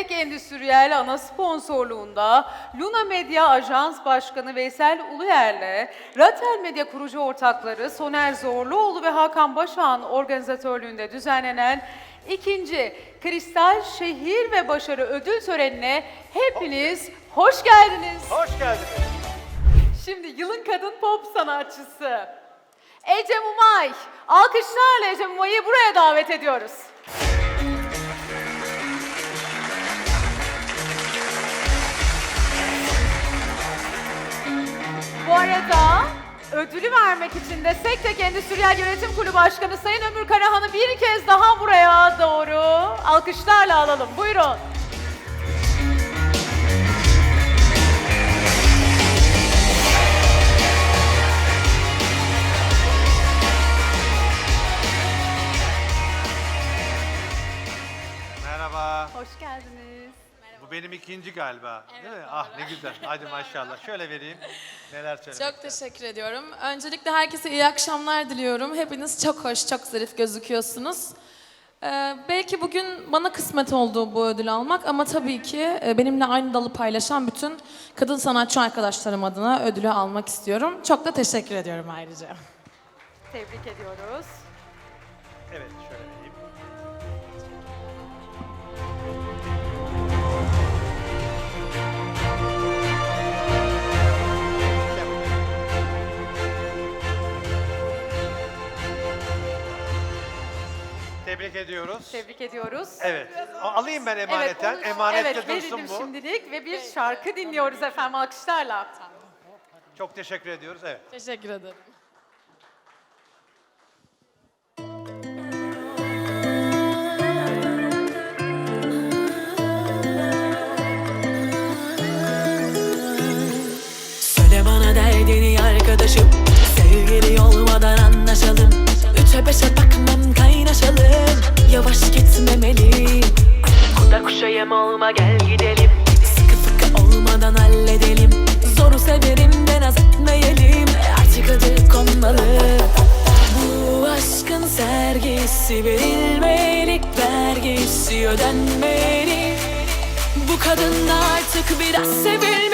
Tek Tek Endüstriyel ana sponsorluğunda Luna Medya Ajans Başkanı Veysel Uluyer'le Ratel Medya kurucu ortakları Soner Zorluoğlu ve Hakan Başağ'ın organizatörlüğünde düzenlenen ikinci Kristal Şehir ve Başarı Ödül Töreni'ne hepiniz hoş geldiniz. Hoş geldiniz. Şimdi yılın kadın pop sanatçısı Ecem Umay. Alkışlarla Ecem Umay'ı buraya davet ediyoruz. Ödülü vermek için de Sektek Endüstriyel Yönetim Kurulu Başkanı Sayın Ömür Karahan'ı bir kez daha buraya doğru alkışlarla alalım. Buyurun. Benim ikinci galiba. Değil mi? Ah ne güzel. Hadi maşallah. Şöyle vereyim. Neler söylemek Çok teşekkür ediyorum. Öncelikle herkese iyi akşamlar diliyorum. Hepiniz çok hoş, çok zarif gözüküyorsunuz. Ee, belki bugün bana kısmet oldu bu ödülü almak ama tabii ki e, benimle aynı dalı paylaşan bütün kadın sanatçı arkadaşlarım adına ödülü almak istiyorum. Çok da teşekkür ediyorum ayrıca. Tebrik ediyoruz. Evet şöyle vereyim. Tebrik ediyoruz. Tebrik ediyoruz. Evet. Alayım ben emaneten. onu- Emanette evet, dursun verelim bu. şimdilik ve bir şarkı dinliyoruz efendim alkışlarla. Çok teşekkür ediyoruz. Evet. Teşekkür ederim. Söyle bana derdini arkadaşım Sevgili olmadan anlaşalım Üçe beşe bakmam kaynaşalım. Yavaş gitmemeliyim Kuda kuşa yem olma gel gidelim. Sıkı fıkı olmadan halledelim. Zoru severim de naz etmeyelim. Artık adı konmalı. Bu aşkın sergisi verilmeli Vergisi ödenmeli. Bu kadın artık biraz sevilmeli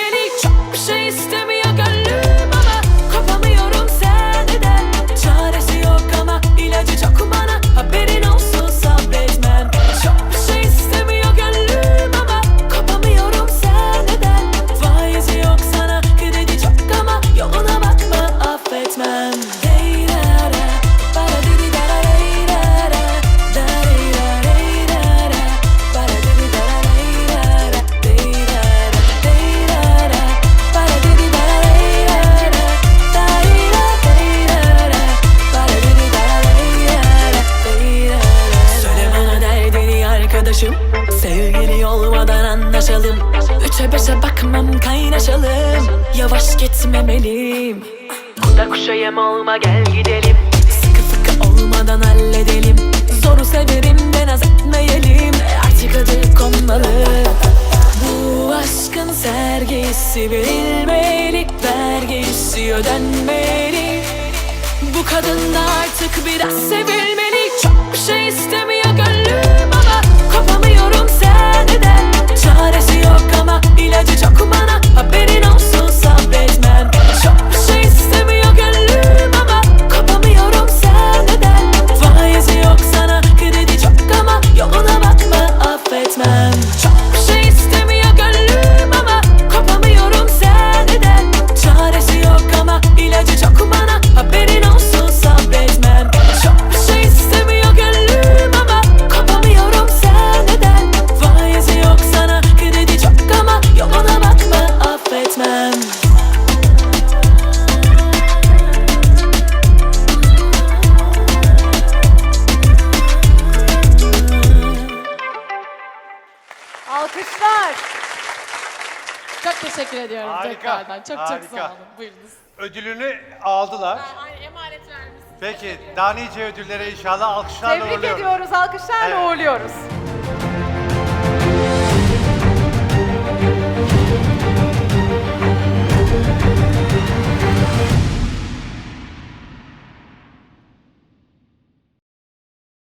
Sevgili olmadan anlaşalım. Üçe beşe bakmam kaynaşalım. Yavaş gitmemeliyim. Kuda kuşa yem olma gel gidelim. Sıkı fıkı olmadan halledelim. Zoru severim de naz etmeyelim. Artık adı konmalı. Bu aşkın sergisi verilmeli Vergisi ödenmeli. Bu kadın da artık biraz sevilmeli. Çok bir şey istemiyor Alkışlar. Çok teşekkür ediyorum Harika, tekrardan. Çok harika. çok sağ olun. Buyurunuz. Ödülünü aldılar. Ay, emanet vermişsiniz. Peki daha nice ödüllere inşallah alkışlarla Tebrik uğurluyorum. ediyoruz, alkışlarla Evet. uğurluyoruz.